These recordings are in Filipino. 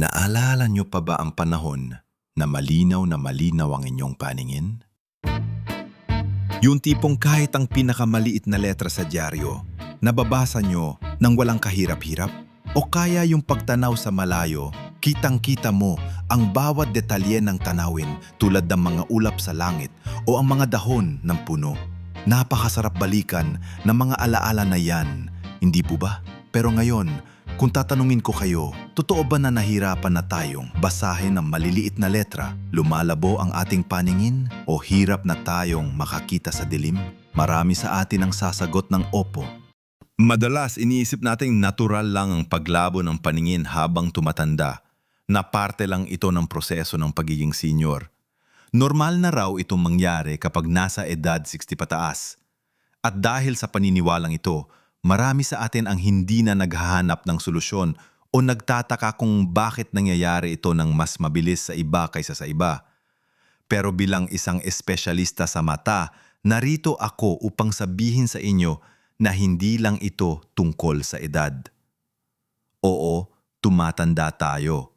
Naalala niyo pa ba ang panahon na malinaw na malinaw ang inyong paningin? Yung tipong kahit ang pinakamaliit na letra sa dyaryo, nababasa nyo nang walang kahirap-hirap? O kaya yung pagtanaw sa malayo, kitang-kita mo ang bawat detalye ng tanawin tulad ng mga ulap sa langit o ang mga dahon ng puno. Napakasarap balikan ng mga alaala na yan, hindi po ba? Pero ngayon, kung tatanungin ko kayo, totoo ba na nahirapan na tayong basahin ang maliliit na letra, lumalabo ang ating paningin, o hirap na tayong makakita sa dilim? Marami sa atin ang sasagot ng opo. Madalas iniisip nating natural lang ang paglabo ng paningin habang tumatanda, na parte lang ito ng proseso ng pagiging senior. Normal na raw itong mangyari kapag nasa edad 60 pataas. At dahil sa paniniwalang ito, marami sa atin ang hindi na naghahanap ng solusyon o nagtataka kung bakit nangyayari ito ng mas mabilis sa iba kaysa sa iba. Pero bilang isang espesyalista sa mata, narito ako upang sabihin sa inyo na hindi lang ito tungkol sa edad. Oo, tumatanda tayo.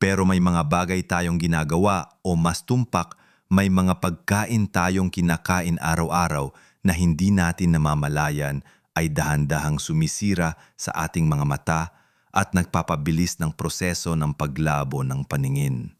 Pero may mga bagay tayong ginagawa o mas tumpak, may mga pagkain tayong kinakain araw-araw na hindi natin namamalayan ay dahan-dahang sumisira sa ating mga mata at nagpapabilis ng proseso ng paglabo ng paningin.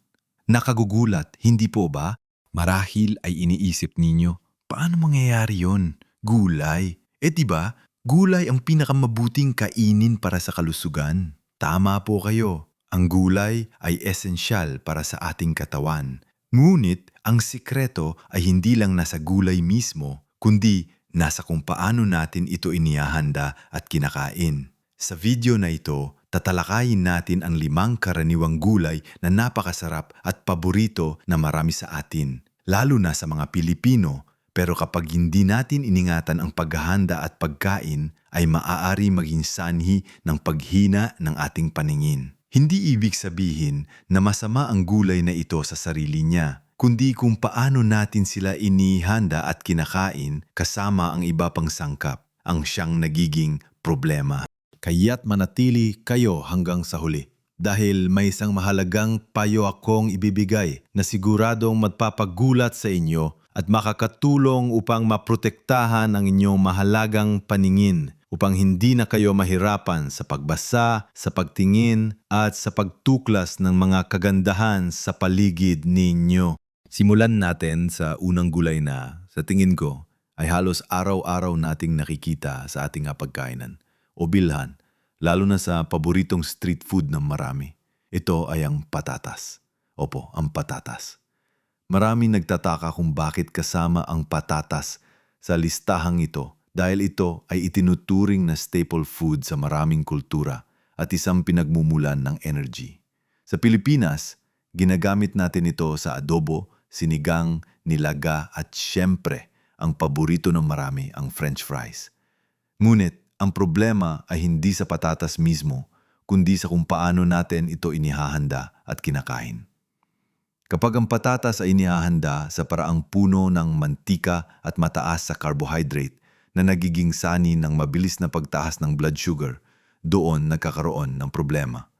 Nakagugulat, hindi po ba? Marahil ay iniisip ninyo, paano mangyayari yon? Gulay. Eh di ba, gulay ang pinakamabuting kainin para sa kalusugan. Tama po kayo, ang gulay ay esensyal para sa ating katawan. Ngunit ang sikreto ay hindi lang nasa gulay mismo, kundi nasa kung paano natin ito inihahanda at kinakain. Sa video na ito, tatalakayin natin ang limang karaniwang gulay na napakasarap at paborito na marami sa atin, lalo na sa mga Pilipino. Pero kapag hindi natin iningatan ang paghahanda at pagkain, ay maaari maging sanhi ng paghina ng ating paningin. Hindi ibig sabihin na masama ang gulay na ito sa sarili niya, kundi kung paano natin sila inihanda at kinakain kasama ang iba pang sangkap, ang siyang nagiging problema. Kaya't manatili kayo hanggang sa huli. Dahil may isang mahalagang payo akong ibibigay na siguradong magpapagulat sa inyo at makakatulong upang maprotektahan ang inyong mahalagang paningin upang hindi na kayo mahirapan sa pagbasa, sa pagtingin at sa pagtuklas ng mga kagandahan sa paligid ninyo. Simulan natin sa unang gulay na, sa tingin ko, ay halos araw-araw nating nakikita sa ating pagkainan o bilhan, lalo na sa paboritong street food ng marami. Ito ay ang patatas. Opo, ang patatas. Marami nagtataka kung bakit kasama ang patatas sa listahang ito dahil ito ay itinuturing na staple food sa maraming kultura at isang pinagmumulan ng energy. Sa Pilipinas, ginagamit natin ito sa adobo, sinigang, nilaga at syempre ang paborito ng marami ang french fries. Ngunit ang problema ay hindi sa patatas mismo, kundi sa kung paano natin ito inihahanda at kinakain. Kapag ang patatas ay inihahanda sa paraang puno ng mantika at mataas sa carbohydrate na nagiging sani ng mabilis na pagtaas ng blood sugar, doon nagkakaroon ng problema.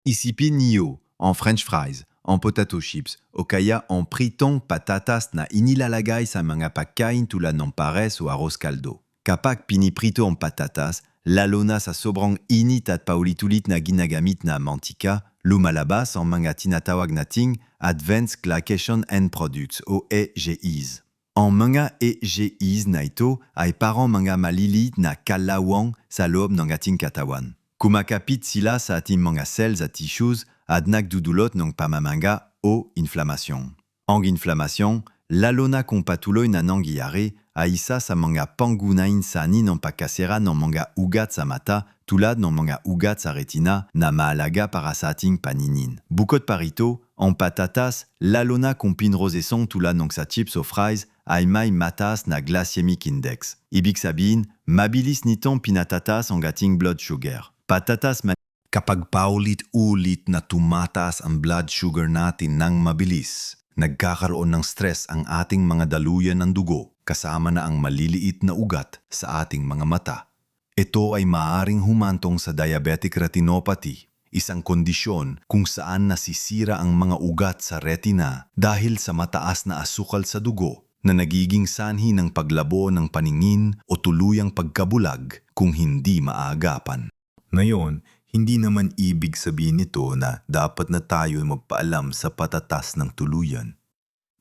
Isipin niyo en french fries, en potato chips, o kaya en pritong patatas na inilalagay sa mga pagkain tulad ng pares o arroz caldo. Kapag piniprito ang patatas, lalo na sa sobrang init at paulitulit na ginagamit na mantika, lumalabas ang mga tinatawag nating Advanced Glycation End Products o EGIs. Ang mga EGIs na ito ay parang mga maliliit na kalawang sa loob katawan. Kumakapit sila sa ating mga cells at tissues at nagdudulot ng pamamanga o inflamasyon. Ang inflamasyon, lalo na kung patuloy na nangyayari, ay isa sa mga pangunahin sani ng pagkasira ng mga ugat sa mata tulad ng mga ugat sa retina na mahalaga para sa ating paninin. Bukod pa rito, ang patatas, lalo na kung pinrosesong tulad ng sa chips o fries, ay may mataas na glycemic index. Ibig sabihin, mabilis nitong pinatatas ang ating blood sugar. Patatas man Kapag paulit-ulit na tumataas ang blood sugar natin ng mabilis, nagkakaroon ng stress ang ating mga daluyan ng dugo kasama na ang maliliit na ugat sa ating mga mata. Ito ay maaring humantong sa diabetic retinopathy. isang kondisyon kung saan nasisira ang mga ugat sa retina dahil sa mataas na asukal sa dugo na nagiging sanhi ng paglabo ng paningin o tuluyang pagkabulag kung hindi maagapan. Ngayon, hindi naman ibig sabihin nito na dapat na tayo magpaalam sa patatas ng tuluyan.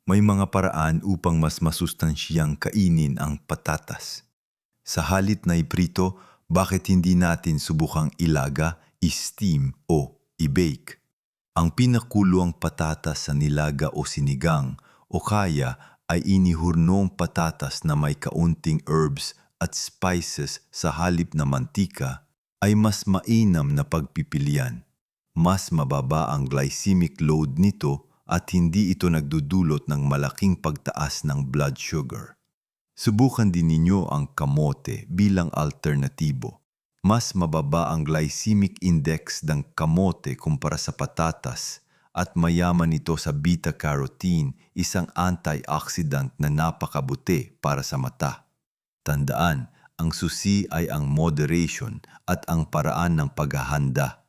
May mga paraan upang mas masustansyang kainin ang patatas. Sa halit na iprito, bakit hindi natin subukang ilaga, i-steam o i-bake? Ang pinakulong patatas sa nilaga o sinigang o kaya ay inihurnong patatas na may kaunting herbs at spices sa halip na mantika ay mas mainam na pagpipilian. Mas mababa ang glycemic load nito at hindi ito nagdudulot ng malaking pagtaas ng blood sugar. Subukan din ninyo ang kamote bilang alternatibo. Mas mababa ang glycemic index ng kamote kumpara sa patatas at mayaman ito sa beta-carotene, isang antioxidant na napakabuti para sa mata. Tandaan, ang susi ay ang moderation at ang paraan ng paghahanda.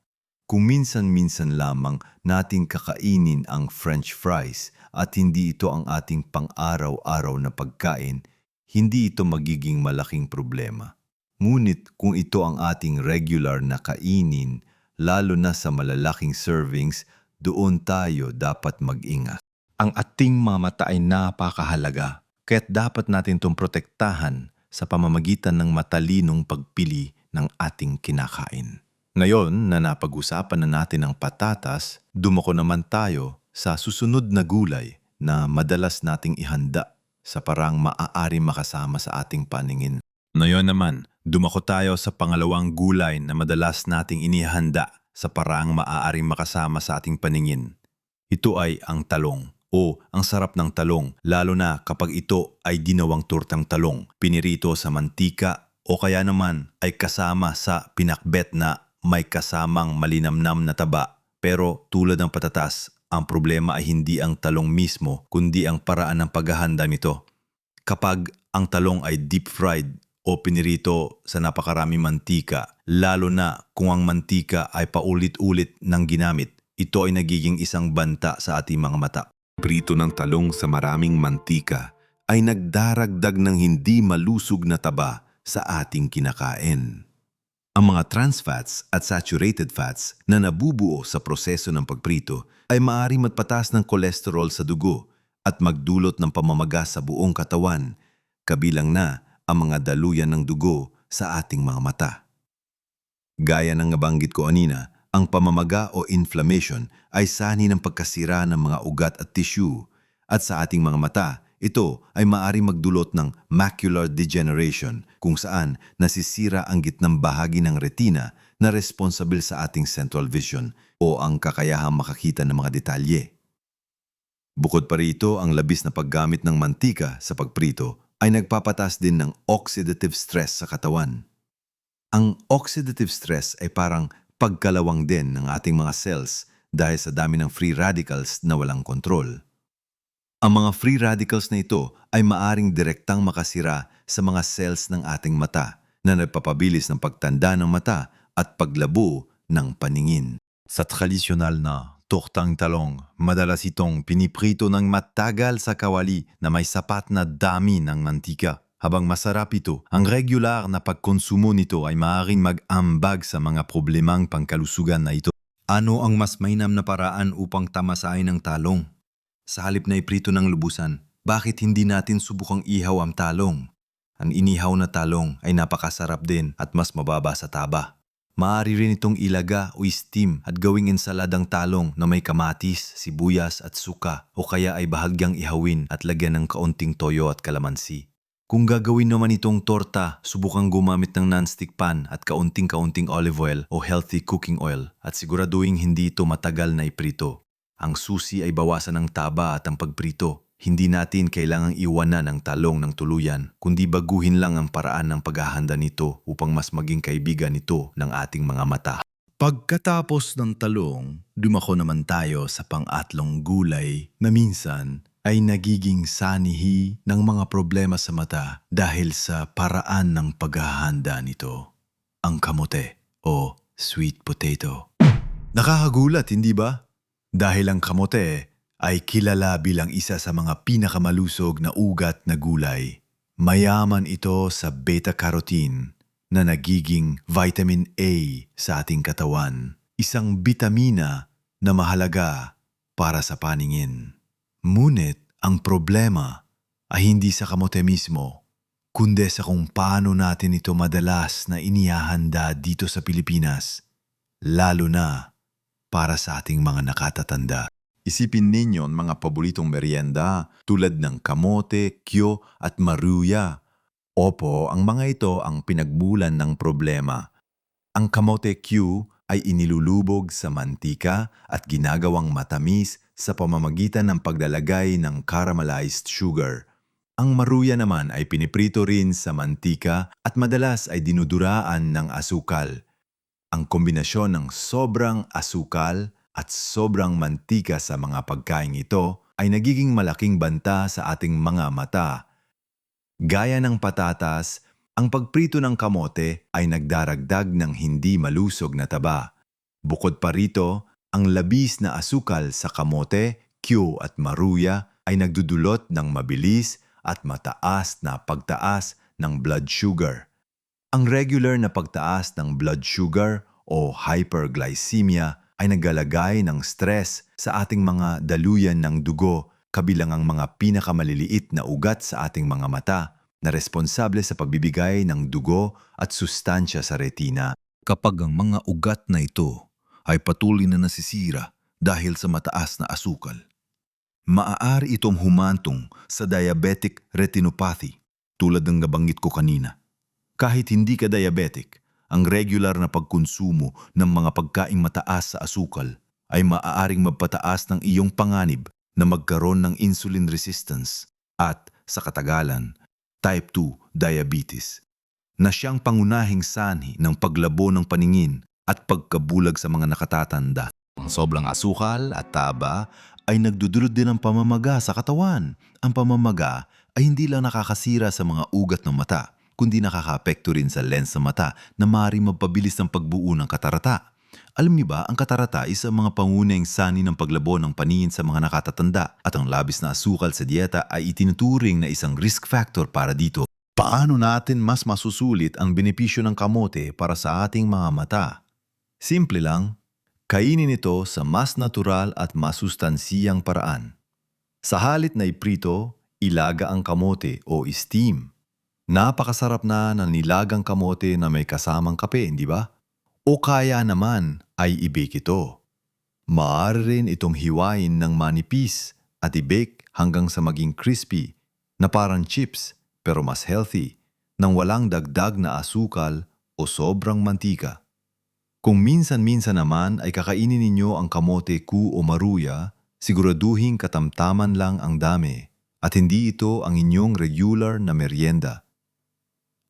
Kung minsan-minsan lamang nating kakainin ang french fries at hindi ito ang ating pang-araw-araw na pagkain, hindi ito magiging malaking problema. Ngunit kung ito ang ating regular na kainin, lalo na sa malalaking servings, doon tayo dapat mag-ingat. Ang ating mga mata ay napakahalaga, kaya't dapat natin itong protektahan sa pamamagitan ng matalinong pagpili ng ating kinakain. Ngayon na napag-usapan na natin ang patatas, dumako naman tayo sa susunod na gulay na madalas nating ihanda sa parang maaari makasama sa ating paningin. Ngayon naman, dumako tayo sa pangalawang gulay na madalas nating inihanda sa parang maaaring makasama sa ating paningin. Ito ay ang talong o ang sarap ng talong lalo na kapag ito ay ginawang turtang talong, pinirito sa mantika o kaya naman ay kasama sa pinakbet na may kasamang malinamnam na taba. Pero tulad ng patatas, ang problema ay hindi ang talong mismo kundi ang paraan ng paghahanda nito. Kapag ang talong ay deep fried o pinirito sa napakaraming mantika, lalo na kung ang mantika ay paulit-ulit ng ginamit, ito ay nagiging isang banta sa ating mga mata. Prito ng talong sa maraming mantika ay nagdaragdag ng hindi malusog na taba sa ating kinakain. Ang mga trans fats at saturated fats na nabubuo sa proseso ng pagprito ay maaaring magpatas ng kolesterol sa dugo at magdulot ng pamamaga sa buong katawan, kabilang na ang mga daluyan ng dugo sa ating mga mata. Gaya ng nabanggit ko anina, ang pamamaga o inflammation ay sani ng pagkasira ng mga ugat at tissue at sa ating mga mata, ito ay maaaring magdulot ng macular degeneration kung saan nasisira ang gitnang bahagi ng retina na responsible sa ating central vision o ang kakayahang makakita ng mga detalye. Bukod pa rito, ang labis na paggamit ng mantika sa pagprito ay nagpapatas din ng oxidative stress sa katawan. Ang oxidative stress ay parang pagkalawang din ng ating mga cells dahil sa dami ng free radicals na walang kontrol. Ang mga free radicals na ito ay maaring direktang makasira sa mga cells ng ating mata na nagpapabilis ng pagtanda ng mata at paglabo ng paningin. Sa tradisyonal na tortang talong, madalas itong piniprito ng matagal sa kawali na may sapat na dami ng mantika. Habang masarap ito, ang regular na pagkonsumo nito ay maaaring mag-ambag sa mga problemang pangkalusugan na ito. Ano ang mas mainam na paraan upang tamasain ang talong? Sa halip na iprito ng lubusan, bakit hindi natin subukang ihaw ang talong? Ang inihaw na talong ay napakasarap din at mas mababa sa taba. Maaari rin itong ilaga o steam at gawing ensaladang talong na may kamatis, sibuyas at suka o kaya ay bahagyang ihawin at lagyan ng kaunting toyo at kalamansi. Kung gagawin naman itong torta, subukang gumamit ng nonstick pan at kaunting-kaunting olive oil o healthy cooking oil at siguraduhin hindi ito matagal na iprito. Ang susi ay bawasan ng taba at ang pagprito. Hindi natin kailangang iwanan ang talong ng tuluyan, kundi baguhin lang ang paraan ng paghahanda nito upang mas maging kaibigan nito ng ating mga mata. Pagkatapos ng talong, dumako naman tayo sa pang-atlong gulay na minsan ay nagiging sanihi ng mga problema sa mata dahil sa paraan ng paghahanda nito, ang kamote o sweet potato. Nakakagulat, hindi ba? Dahil ang kamote ay kilala bilang isa sa mga pinakamalusog na ugat na gulay. Mayaman ito sa beta-carotene na nagiging vitamin A sa ating katawan. Isang bitamina na mahalaga para sa paningin. Ngunit ang problema ay hindi sa kamote mismo, kundi sa kung paano natin ito madalas na inihahanda dito sa Pilipinas, lalo na para sa ating mga nakatatanda. Isipin ninyo ang mga paboritong merienda tulad ng kamote, kyo at maruya. Opo, ang mga ito ang pinagmulan ng problema. Ang kamote Q ay inilulubog sa mantika at ginagawang matamis sa pamamagitan ng paglalagay ng caramelized sugar. Ang maruya naman ay piniprito rin sa mantika at madalas ay dinuduraan ng asukal. Ang kombinasyon ng sobrang asukal at sobrang mantika sa mga pagkain ito ay nagiging malaking banta sa ating mga mata. Gaya ng patatas, ang pagprito ng kamote ay nagdaragdag ng hindi malusog na taba. Bukod pa rito, ang labis na asukal sa kamote, kyo at maruya ay nagdudulot ng mabilis at mataas na pagtaas ng blood sugar. Ang regular na pagtaas ng blood sugar o hyperglycemia ay naglalagay ng stress sa ating mga daluyan ng dugo kabilang ang mga pinakamaliliit na ugat sa ating mga mata na responsable sa pagbibigay ng dugo at sustansya sa retina. Kapag ang mga ugat na ito ay patuloy na nasisira dahil sa mataas na asukal, maaari itong humantong sa diabetic retinopathy tulad ng nabanggit ko kanina. Kahit hindi ka diabetic, ang regular na pagkonsumo ng mga pagkaing mataas sa asukal ay maaaring magpataas ng iyong panganib na magkaroon ng insulin resistance at, sa katagalan, type 2 diabetes na siyang pangunahing sanhi ng paglabo ng paningin at pagkabulag sa mga nakatatanda. Ang sobrang asukal at taba ay nagdudulot din ng pamamaga sa katawan. Ang pamamaga ay hindi lang nakakasira sa mga ugat ng mata, kundi nakakaapekto rin sa lens ng mata na maaaring mapabilis ang pagbuo ng katarata. Alam niyo ba, ang katarata ay isang mga pangunahing sani ng paglabo ng paningin sa mga nakatatanda at ang labis na asukal sa dieta ay itinuturing na isang risk factor para dito. Paano natin mas masusulit ang benepisyo ng kamote para sa ating mga mata? Simple lang, kainin ito sa mas natural at masustansiyang paraan. Sa halit na iprito, ilaga ang kamote o steam. Napakasarap na ng nilagang kamote na may kasamang kape, hindi ba? O kaya naman ay i-bake ito. Maaari rin itong hiwain ng manipis at i-bake hanggang sa maging crispy na parang chips pero mas healthy nang walang dagdag na asukal o sobrang mantika. Kung minsan-minsan naman ay kakainin ninyo ang kamote ku o maruya, siguraduhin katamtaman lang ang dami at hindi ito ang inyong regular na merienda.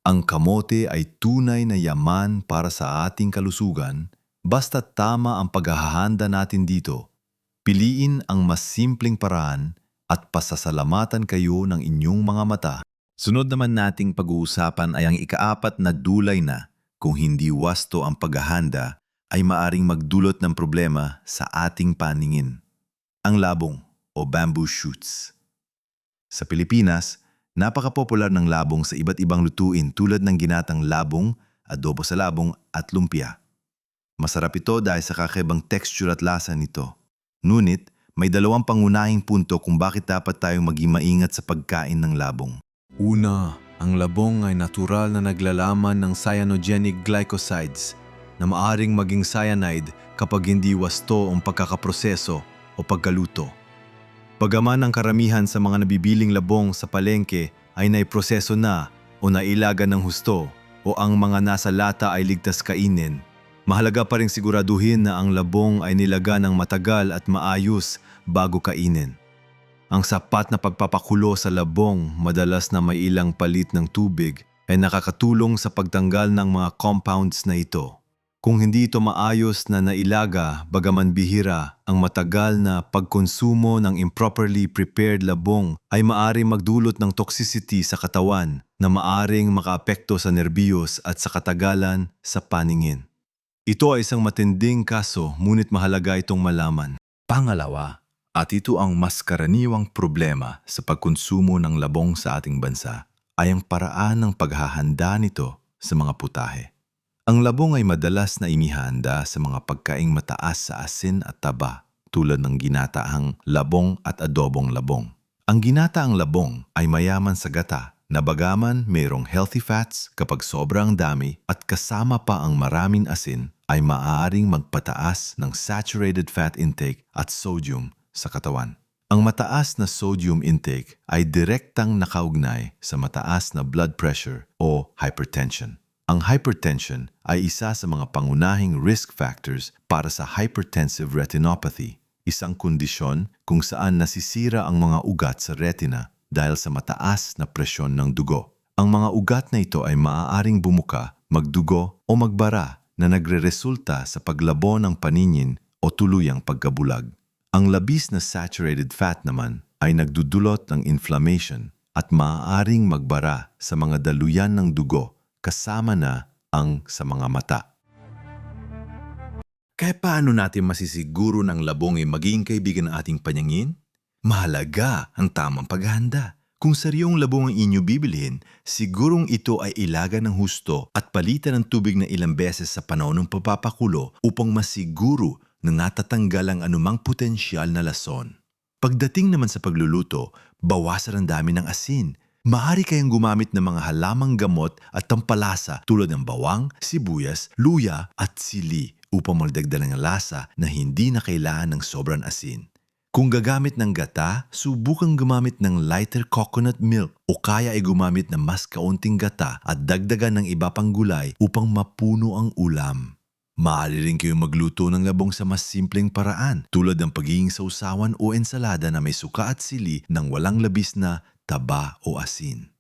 Ang kamote ay tunay na yaman para sa ating kalusugan basta tama ang paghahanda natin dito. Piliin ang mas simpleng paraan at pasasalamatan kayo ng inyong mga mata. Sunod naman nating pag-uusapan ay ang ikaapat na dulay na kung hindi wasto ang paghahanda ay maaring magdulot ng problema sa ating paningin. Ang labong o bamboo shoots. Sa Pilipinas, Napaka-popular ng labong sa iba't ibang lutuin tulad ng ginatang labong, adobo sa labong at lumpia. Masarap ito dahil sa kakaibang texture at lasa nito. Ngunit, may dalawang pangunahing punto kung bakit dapat tayong maging maingat sa pagkain ng labong. Una, ang labong ay natural na naglalaman ng cyanogenic glycosides na maaring maging cyanide kapag hindi wasto ang pagkakaproseso o pagkaluto. Bagaman ang karamihan sa mga nabibiling labong sa palengke ay naiproseso na o nailaga ng husto o ang mga nasa lata ay ligtas kainin, mahalaga pa rin siguraduhin na ang labong ay nilaga ng matagal at maayos bago kainin. Ang sapat na pagpapakulo sa labong madalas na may ilang palit ng tubig ay nakakatulong sa pagtanggal ng mga compounds na ito. Kung hindi ito maayos na nailaga, bagaman bihira, ang matagal na pagkonsumo ng improperly prepared labong ay maari magdulot ng toxicity sa katawan na maaring makaapekto sa nerbiyos at sa katagalan sa paningin. Ito ay isang matinding kaso, ngunit mahalaga itong malaman. Pangalawa, at ito ang mas karaniwang problema sa pagkonsumo ng labong sa ating bansa, ay ang paraan ng paghahanda nito sa mga putahe. Ang labong ay madalas na inihanda sa mga pagkaing mataas sa asin at taba tulad ng ginataang labong at adobong labong. Ang ginataang labong ay mayaman sa gata na bagaman mayroong healthy fats kapag sobrang dami at kasama pa ang maraming asin ay maaaring magpataas ng saturated fat intake at sodium sa katawan. Ang mataas na sodium intake ay direktang nakaugnay sa mataas na blood pressure o hypertension. Ang hypertension ay isa sa mga pangunahing risk factors para sa hypertensive retinopathy, isang kondisyon kung saan nasisira ang mga ugat sa retina dahil sa mataas na presyon ng dugo. Ang mga ugat na ito ay maaaring bumuka, magdugo o magbara na nagreresulta sa paglabo ng paningin o tuluyang pagkabulag. Ang labis na saturated fat naman ay nagdudulot ng inflammation at maaaring magbara sa mga daluyan ng dugo kasama na ang sa mga mata. Kaya paano natin masisiguro ng labong ay magiging kaibigan ng ating panyangin? Mahalaga ang tamang paghahanda. Kung saryong labong ang inyo bibilhin, sigurong ito ay ilaga ng husto at palitan ng tubig na ilang beses sa panahon ng papapakulo upang masiguro na natatanggal ang anumang potensyal na lason. Pagdating naman sa pagluluto, bawasan ang dami ng asin. Maaari kayang gumamit ng mga halamang gamot at tampalasa tulad ng bawang, sibuyas, luya at sili upang magdagdag ng lasa na hindi na kailangan ng sobrang asin. Kung gagamit ng gata, subukang gumamit ng lighter coconut milk o kaya ay gumamit ng mas kaunting gata at dagdagan ng iba pang gulay upang mapuno ang ulam. Maaari rin kayong magluto ng labong sa mas simpleng paraan tulad ng pagiging sausawan o ensalada na may suka at sili ng walang labis na taba o asin.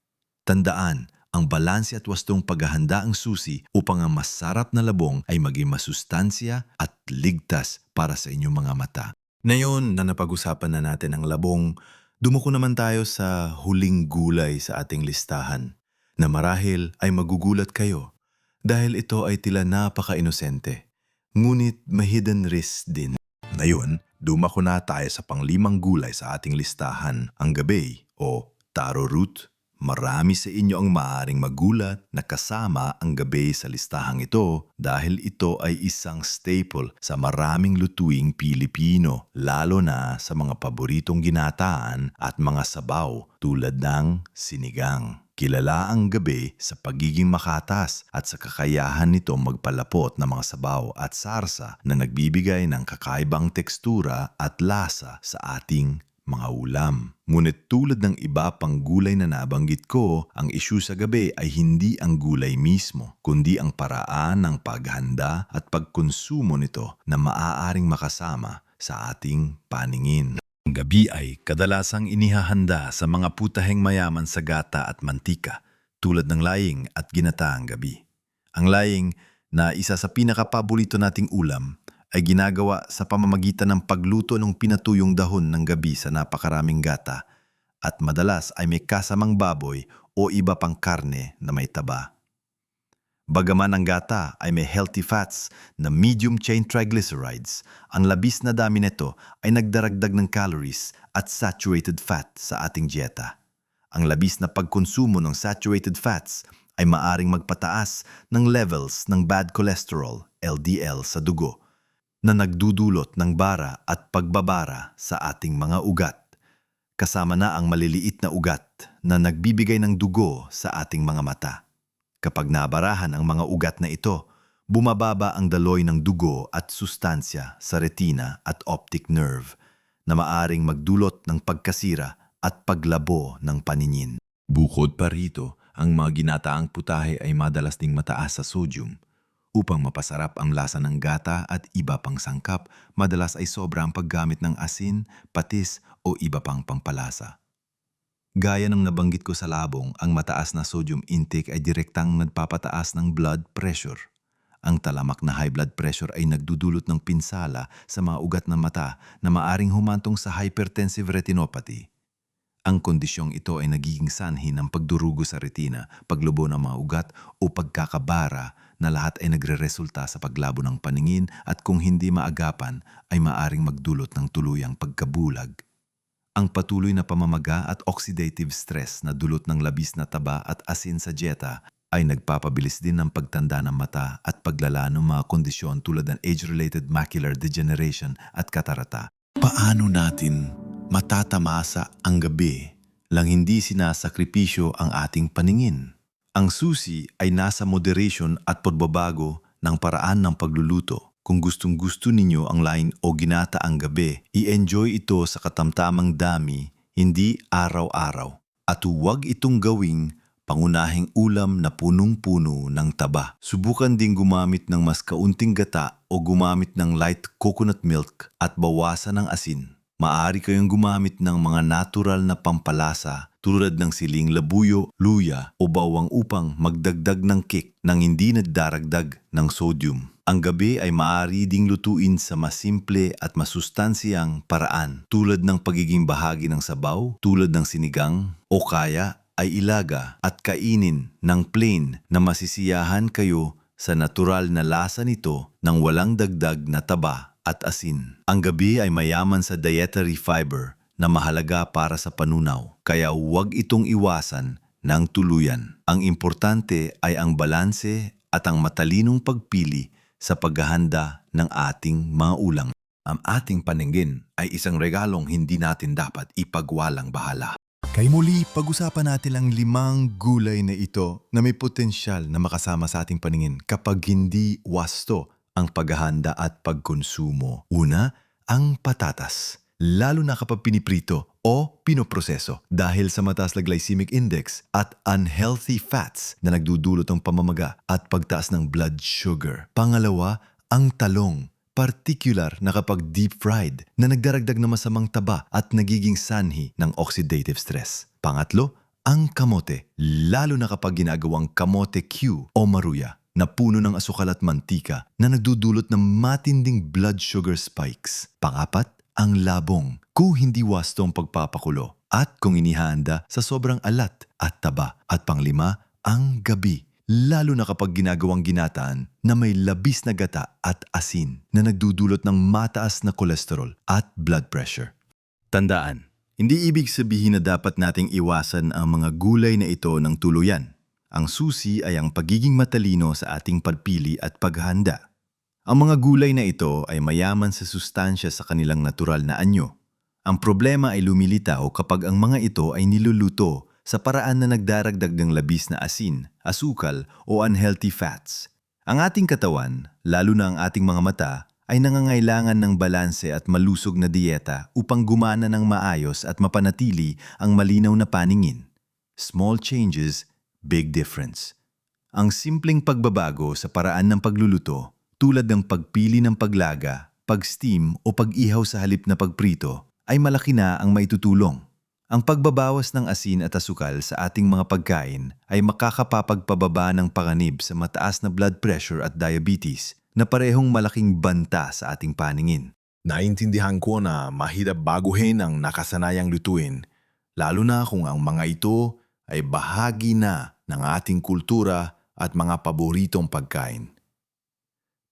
Tandaan, ang balanse at wastong paghahanda ang susi upang ang masarap na labong ay maging masustansya at ligtas para sa inyong mga mata. Ngayon na napag-usapan na natin ang labong, dumuko naman tayo sa huling gulay sa ating listahan na marahil ay magugulat kayo dahil ito ay tila napaka-inosente. Ngunit may hidden risk din. Ngayon, dumako na tayo sa panglimang gulay sa ating listahan, ang gabi o taro root. Marami sa inyo ang maaaring magulat na kasama ang gabi sa listahang ito dahil ito ay isang staple sa maraming lutuing Pilipino, lalo na sa mga paboritong ginataan at mga sabaw tulad ng sinigang. Kilala ang gabi sa pagiging makatas at sa kakayahan nito magpalapot ng mga sabaw at sarsa na nagbibigay ng kakaibang tekstura at lasa sa ating mga ulam. Ngunit tulad ng iba pang gulay na nabanggit ko, ang isyu sa gabi ay hindi ang gulay mismo, kundi ang paraan ng paghanda at pagkonsumo nito na maaaring makasama sa ating paningin. Ang gabi ay kadalasang inihahanda sa mga putaheng mayaman sa gata at mantika, tulad ng laying at ginataang gabi. Ang laying na isa sa pinakapaborito nating ulam ay ginagawa sa pamamagitan ng pagluto ng pinatuyong dahon ng gabi sa napakaraming gata at madalas ay may kasamang baboy o iba pang karne na may taba. Bagaman ang gata ay may healthy fats na medium chain triglycerides, ang labis na dami nito ay nagdaragdag ng calories at saturated fat sa ating dieta. Ang labis na pagkonsumo ng saturated fats ay maaring magpataas ng levels ng bad cholesterol, LDL, sa dugo na nagdudulot ng bara at pagbabara sa ating mga ugat. Kasama na ang maliliit na ugat na nagbibigay ng dugo sa ating mga mata. Kapag nabarahan ang mga ugat na ito, bumababa ang daloy ng dugo at sustansya sa retina at optic nerve na maaring magdulot ng pagkasira at paglabo ng paningin. Bukod pa rito, ang mga ginataang putahe ay madalas ding mataas sa sodium. Upang mapasarap ang lasa ng gata at iba pang sangkap, madalas ay sobrang paggamit ng asin, patis o iba pang pampalasa. Gaya ng nabanggit ko sa labong, ang mataas na sodium intake ay direktang nagpapataas ng blood pressure. Ang talamak na high blood pressure ay nagdudulot ng pinsala sa mga ugat ng mata na maaring humantong sa hypertensive retinopathy. Ang kondisyong ito ay nagiging sanhi ng pagdurugo sa retina, paglubo ng mga ugat o pagkakabara na lahat ay nagreresulta sa paglabo ng paningin at kung hindi maagapan ay maaring magdulot ng tuluyang pagkabulag. Ang patuloy na pamamaga at oxidative stress na dulot ng labis na taba at asin sa dieta ay nagpapabilis din ng pagtanda ng mata at paglala ng mga kondisyon tulad ng age-related macular degeneration at katarata. Paano natin matatamasa ang gabi lang hindi sinasakripisyo ang ating paningin? Ang susi ay nasa moderation at pagbabago ng paraan ng pagluluto. Kung gustong gusto ninyo ang lain o ginata ang gabi, i-enjoy ito sa katamtamang dami, hindi araw-araw. At huwag itong gawing pangunahing ulam na punong-puno ng taba. Subukan ding gumamit ng mas kaunting gata o gumamit ng light coconut milk at bawasan ng asin. Maari kayong gumamit ng mga natural na pampalasa tulad ng siling labuyo, luya o bawang upang magdagdag ng kick nang hindi nagdaragdag ng sodium. Ang gabi ay maaari ding lutuin sa mas simple at masustansyang paraan tulad ng pagiging bahagi ng sabaw, tulad ng sinigang o kaya ay ilaga at kainin ng plain na masisiyahan kayo sa natural na lasa nito ng walang dagdag na taba at asin. Ang gabi ay mayaman sa dietary fiber na mahalaga para sa panunaw, kaya huwag itong iwasan ng tuluyan. Ang importante ay ang balanse at ang matalinong pagpili sa paghahanda ng ating mga ulam. Ang ating paningin ay isang regalong hindi natin dapat ipagwalang bahala. Kay muli, pag-usapan natin ang limang gulay na ito na may potensyal na makasama sa ating paningin kapag hindi wasto ang paghahanda at pagkonsumo. Una, ang patatas. Lalo na kapag piniprito o pinoproseso dahil sa mataas na glycemic index at unhealthy fats na nagdudulot ng pamamaga at pagtaas ng blood sugar. Pangalawa, ang talong particular na kapag deep fried na nagdaragdag na masamang taba at nagiging sanhi ng oxidative stress. Pangatlo, ang kamote, lalo na kapag ginagawang kamote Q o maruya na puno ng asukal at mantika na nagdudulot ng matinding blood sugar spikes. Pangapat, ang labong kung hindi wasto ang pagpapakulo at kung inihanda sa sobrang alat at taba. At panglima, ang gabi lalo na kapag ginagawang ginataan na may labis na gata at asin na nagdudulot ng mataas na kolesterol at blood pressure. Tandaan, hindi ibig sabihin na dapat nating iwasan ang mga gulay na ito ng tuluyan. Ang susi ay ang pagiging matalino sa ating pagpili at paghahanda. Ang mga gulay na ito ay mayaman sa sustansya sa kanilang natural na anyo. Ang problema ay lumilitaw kapag ang mga ito ay niluluto sa paraan na nagdaragdag ng labis na asin, asukal o unhealthy fats. Ang ating katawan, lalo na ang ating mga mata, ay nangangailangan ng balanse at malusog na dieta upang gumana ng maayos at mapanatili ang malinaw na paningin. Small changes, big difference. Ang simpleng pagbabago sa paraan ng pagluluto, tulad ng pagpili ng paglaga, pag-steam o pag-ihaw sa halip na pagprito, ay malaki na ang maitutulong. Ang pagbabawas ng asin at asukal sa ating mga pagkain ay makakapapagpababa ng panganib sa mataas na blood pressure at diabetes na parehong malaking banta sa ating paningin. Naintindihan ko na mahirap baguhin ang nakasanayang lutuin, lalo na kung ang mga ito ay bahagi na ng ating kultura at mga paboritong pagkain.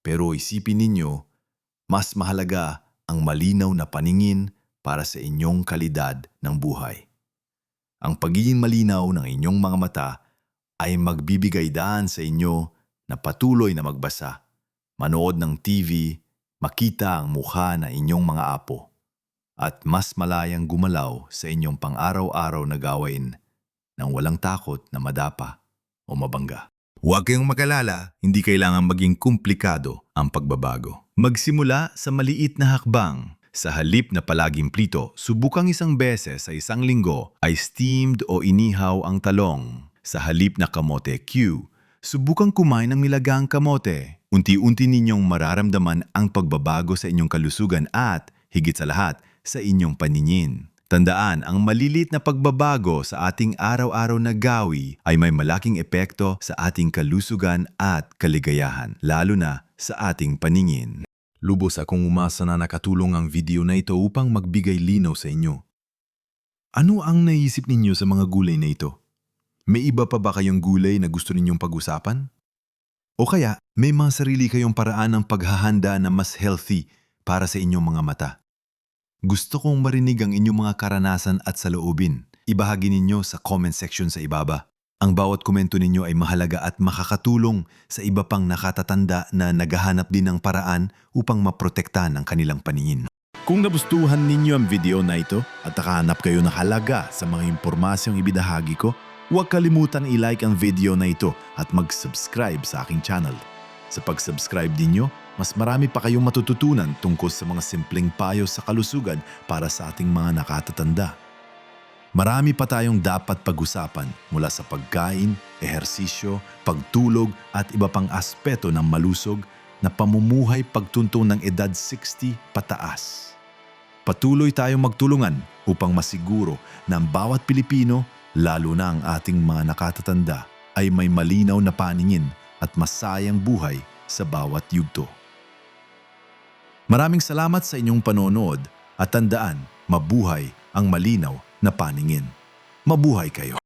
Pero isipin ninyo, mas mahalaga ang malinaw na paningin para sa inyong kalidad ng buhay. Ang pagiging malinaw ng inyong mga mata ay magbibigay daan sa inyo na patuloy na magbasa, manood ng TV, makita ang mukha na inyong mga apo, at mas malayang gumalaw sa inyong pang-araw-araw na gawain nang walang takot na madapa o mabangga. Huwag kayong magalala, hindi kailangan maging komplikado ang pagbabago. Magsimula sa maliit na hakbang. Sa halip na palaging plito, subukang isang beses sa isang linggo ay steamed o inihaw ang talong. Sa halip na kamote Q, subukang kumain ng nilagang kamote. Unti-unti ninyong mararamdaman ang pagbabago sa inyong kalusugan at, higit sa lahat, sa inyong paningin. Tandaan, ang malilit na pagbabago sa ating araw-araw na gawi ay may malaking epekto sa ating kalusugan at kaligayahan, lalo na sa ating paningin. Lubos akong umasa na nakatulong ang video na ito upang magbigay linaw sa inyo. Ano ang naisip ninyo sa mga gulay na ito? May iba pa ba kayong gulay na gusto ninyong pag-usapan? O kaya, may mga sarili kayong paraan ng paghahanda na mas healthy para sa inyong mga mata. Gusto kong marinig ang inyong mga karanasan at saloobin. Ibahagi ninyo sa comment section sa ibaba. Ang bawat komento ninyo ay mahalaga at makakatulong sa iba pang nakatatanda na naghahanap din ng paraan upang maprotektahan ang kanilang paningin. Kung nagustuhan ninyo ang video na ito at nakahanap kayo ng halaga sa mga impormasyong ibinahagi ko, huwag kalimutan i-like ang video na ito at mag-subscribe sa aking channel. Sa pag-subscribe ninyo, mas marami pa kayong matututunan tungkol sa mga simpleng payo sa kalusugan para sa ating mga nakatatanda. Marami pa tayong dapat pag-usapan mula sa pagkain, ehersisyo, pagtulog at iba pang aspeto ng malusog na pamumuhay pagtuntong ng edad 60 pataas. Patuloy tayong magtulungan upang masiguro na ang bawat Pilipino, lalo na ang ating mga nakatatanda, ay may malinaw na paningin at masayang buhay sa bawat yugto. Maraming salamat sa inyong panonood at tandaan, mabuhay ang malinaw na paningin. Mabuhay kayo!